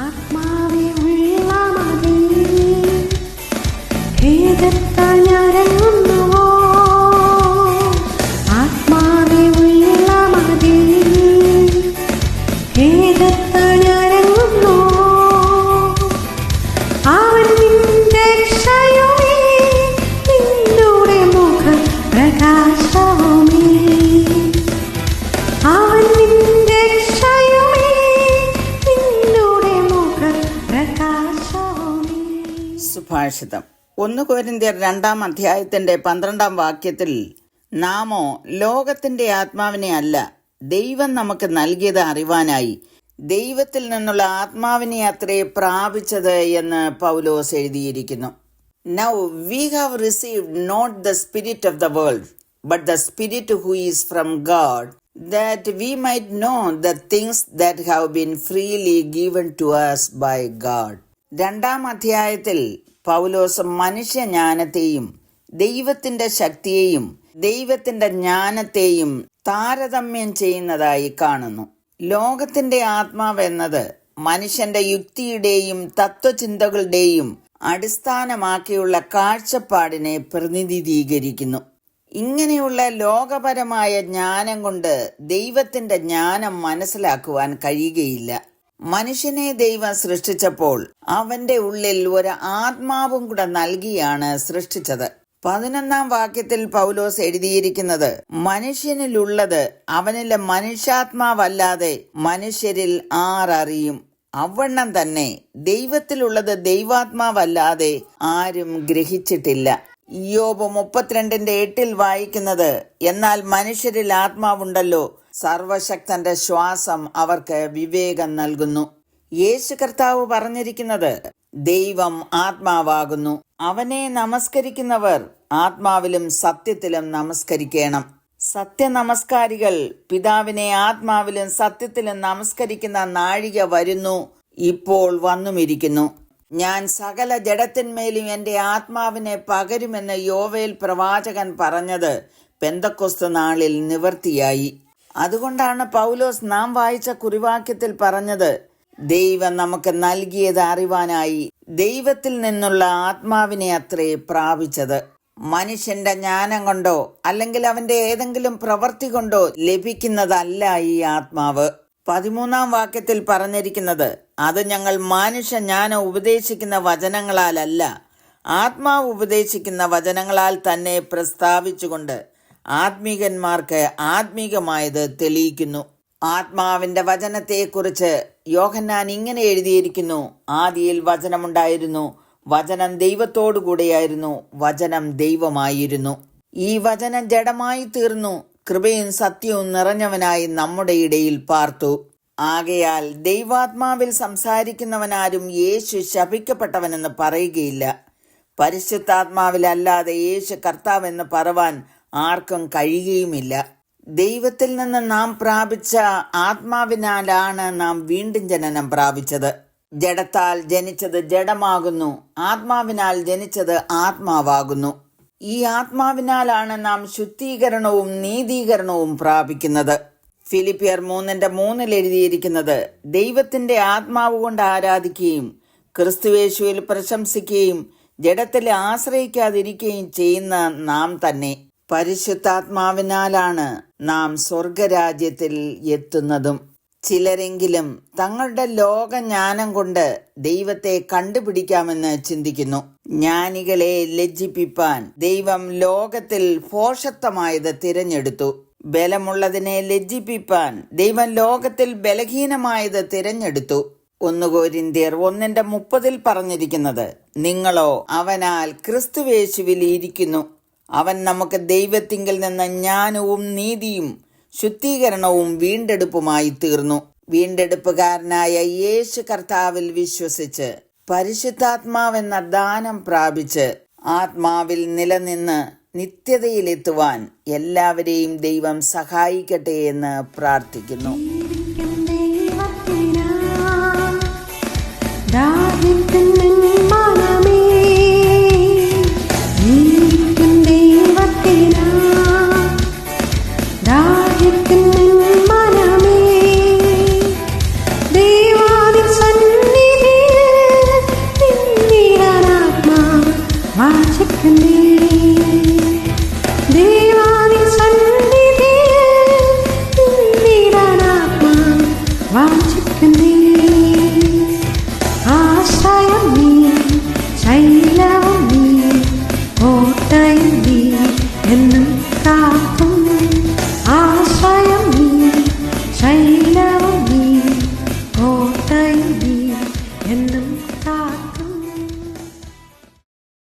ആത്മാവേ ഉള്ള സുഭാഷിതം ഒന്ന് കോരിന്ത്യർ രണ്ടാം അധ്യായത്തിന്റെ പന്ത്രണ്ടാം വാക്യത്തിൽ നാമോ ലോകത്തിന്റെ ആത്മാവിനെ അല്ല ദൈവം നമുക്ക് നൽകിയത് അറിവാനായി. ദൈവത്തിൽ നിന്നുള്ള ആത്മാവിനെ അത്രേ പ്രാപിച്ചത് എന്ന് പൗലോസ് എഴുതിയിരിക്കുന്നു. Now we have received not the spirit of the world but the spirit who is from God that we might know the things that have been freely given to us by God രണ്ടാം അധ്യായത്തിൽ പൗലോസ് മനുഷ്യജ്ഞാനത്തെയും ദൈവത്തിന്റെ ശക്തിയെയും ദൈവത്തിന്റെ ജ്ഞാനത്തെയും താരതമ്യം ചെയ്യുന്നതായി കാണുന്നു. ലോകത്തിന്റെ ആത്മാവെന്നത് മനുഷ്യന്റെ യുക്തിയുടെയും തത്വചിന്തകളുടെയും അടിസ്ഥാനമാക്കിയുള്ള കാഴ്ചപ്പാടിനെ പ്രതിനിധീകരിക്കുന്നു. ഇങ്ങനെയുള്ള ലോകപരമായ ജ്ഞാനം കൊണ്ട് ദൈവത്തിന്റെ ജ്ഞാനം മനസ്സിലാക്കുവാൻ കഴിയുകയില്ല. മനുഷ്യനെ ദൈവം സൃഷ്ടിച്ചപ്പോൾ അവന്റെ ഉള്ളിൽ ഒരു ആത്മാവും കൂടെ നൽകിയാണ് സൃഷ്ടിച്ചത്. പതിനൊന്നാം വാക്യത്തിൽ പൗലോസ് എഴുതിയിരിക്കുന്നത് മനുഷ്യനിലുള്ളത് അവനിലെ മനുഷ്യാത്മാവല്ലാതെ മനുഷ്യരിൽ ആരറിയും? അവണ്ണം തന്നെ ദൈവത്തിലുള്ളത് ദൈവാത്മാവല്ലാതെ ആരും ഗ്രഹിച്ചിട്ടില്ല. യോബ് മുപ്പത്തിരണ്ടിന്റെ എട്ടിൽ വായിക്കുന്നത് എന്നാൽ മനുഷ്യരിൽ ആത്മാവുണ്ടല്ലോ സർവശക്തന്റെ ശ്വാസം അവർക്ക് വിവേകം നൽകുന്നു. യേശു കർത്താവ് പറഞ്ഞിരിക്കുന്നത് ദൈവം ആത്മാവാകുന്നു. അവനെ നമസ്കരിക്കുന്നവർ ആത്മാവിലും സത്യത്തിലും നമസ്കരിക്കണം. സത്യനമസ്കാരികൾ പിതാവിനെ ആത്മാവിലും സത്യത്തിലും നമസ്കരിക്കുന്ന നാഴിക വരുന്നു ഇപ്പോൾ വന്നുമിരിക്കുന്നു. ഞാൻ സകല ജഡത്തിന്മേലും എന്റെ ആത്മാവിനെ പകരുമെന്ന് യോവേൽ പ്രവാചകൻ പറഞ്ഞത് പെന്തക്കൊസ്തു നാളിൽ നിവർത്തിയായി അതുകൊണ്ടാണ് പൗലോസ് നാം വായിച്ച കുറിവാക്യത്തിൽ പറഞ്ഞത് ദൈവം നമുക്ക് നൽകിയത് അറിവാനായി ദൈവത്തിൽ നിന്നുള്ള ആത്മാവിനെ അത്രേ പ്രാപിച്ചത്. മനുഷ്യന്റെ ജ്ഞാനം കൊണ്ടോ അല്ലെങ്കിൽ അവന്റെ ഏതെങ്കിലും പ്രവൃത്തി കൊണ്ടോ ലഭിക്കുന്നതല്ല ഈ ആത്മാവ്. പതിമൂന്നാം വാക്യത്തിൽ പറഞ്ഞിരിക്കുന്നത് അത് ഞങ്ങൾ മനുഷ്യ ജ്ഞാനം ഉപദേശിക്കുന്ന വചനങ്ങളാലല്ല ആത്മാവ് ഉപദേശിക്കുന്ന വചനങ്ങളാൽ തന്നെ പ്രസ്താവിച്ചുകൊണ്ട് ആത്മീകന്മാർക്ക് ആത്മീകമായത് തെളിയിക്കുന്നു. ആത്മാവിന്റെ വചനത്തെക്കുറിച്ച് യോഹന്നാൻ ഇങ്ങനെ എഴുതിയിരിക്കുന്നു. ആദിയിൽ വചനമുണ്ടായിരുന്നു. വചനം ദൈവത്തോടു കൂടെയായിരുന്നു വചനം ദൈവമായിരുന്നു. ഈ വചനം ജഡമായി തീർന്നു. കൃപയും സത്യവും നിറഞ്ഞവനായി നമ്മുടെ ഇടയിൽ പാർത്തു. ആകയാൽ ദൈവാത്മാവിൽ സംസാരിക്കുന്നവനാരും യേശു ശപിക്കപ്പെട്ടവനെന്ന് പറയുകയില്ല. പരിശുദ്ധാത്മാവിലല്ലാതെ യേശു കർത്താവെന്ന് പറവാൻ ആർക്കും കഴിയുകയുമില്ല. ദൈവത്തിൽ നിന്ന് നാം പ്രാപിച്ച ആത്മാവിനാലാണ് നാം വീണ്ടും ജനനം പ്രാപിച്ചത്. ജഡത്താൽ ജനിച്ചത് ജഡമാകുന്നു. ആത്മാവിനാൽ ജനിച്ചത് ആത്മാവാകുന്നു. ഈ ആത്മാവിനാലാണ് നാം ശുദ്ധീകരണവും നീതീകരണവും പ്രാപിക്കുന്നത്. ഫിലിപ്പിയർ മൂന്നിന്റെ മൂന്നിൽ എഴുതിയിരിക്കുന്നത് ദൈവത്തിന്റെ ആത്മാവ് കൊണ്ട് ആരാധിക്കുകയും ക്രിസ്തുവേശുവിൽ പ്രശംസിക്കുകയും ജഡത്തിൽ ആശ്രയിക്കാതിരിക്കുകയും ചെയ്യുന്ന നാം തന്നെ. പരിശുദ്ധാത്മാവിനാലാണ് നാം സ്വർഗരാജ്യത്തിൽ എത്തുന്നതും. ചിലരെങ്കിലും തങ്ങളുടെ ലോകജ്ഞാനം കൊണ്ട് ദൈവത്തെ കണ്ടുപിടിക്കാമെന്ന് ചിന്തിക്കുന്നു. ജ്ഞാനികളെ ലജ്ജിപ്പിപ്പാൻ ദൈവം ലോകത്തിൽ ഫോഷത്വമായത് തിരഞ്ഞെടുത്തു. ബലമുള്ളതിനെ ലജ്ജിപ്പിപ്പാൻ ദൈവം ലോകത്തിൽ ബലഹീനമായത് തിരഞ്ഞെടുത്തു. ഒന്നുകോരിന്ത്യർ ഒന്നിന്റെ മുപ്പതിൽ പറഞ്ഞിരിക്കുന്നത് നിങ്ങളോ അവനാൽ ക്രിസ്തുവേശുവിൽ ഇരിക്കുന്നു. അവൻ നമുക്ക് ദൈവത്തിങ്കിൽ നിന്ന് ജ്ഞാനവും നീതിയും ശുദ്ധീകരണവും വീണ്ടെടുപ്പുമായി തീർന്നു. വീണ്ടെടുപ്പുകാരനായ യേശു കർത്താവിൽ വിശ്വസിച്ച് പരിശുദ്ധാത്മാവെന്ന ദാനം പ്രാപിച്ച് ആത്മാവിൽ നിലനിന്ന് നിത്യതയിലെത്തുവാൻ എല്ലാവരെയും ദൈവം സഹായിക്കട്ടെ എന്ന് പ്രാർത്ഥിക്കുന്നു.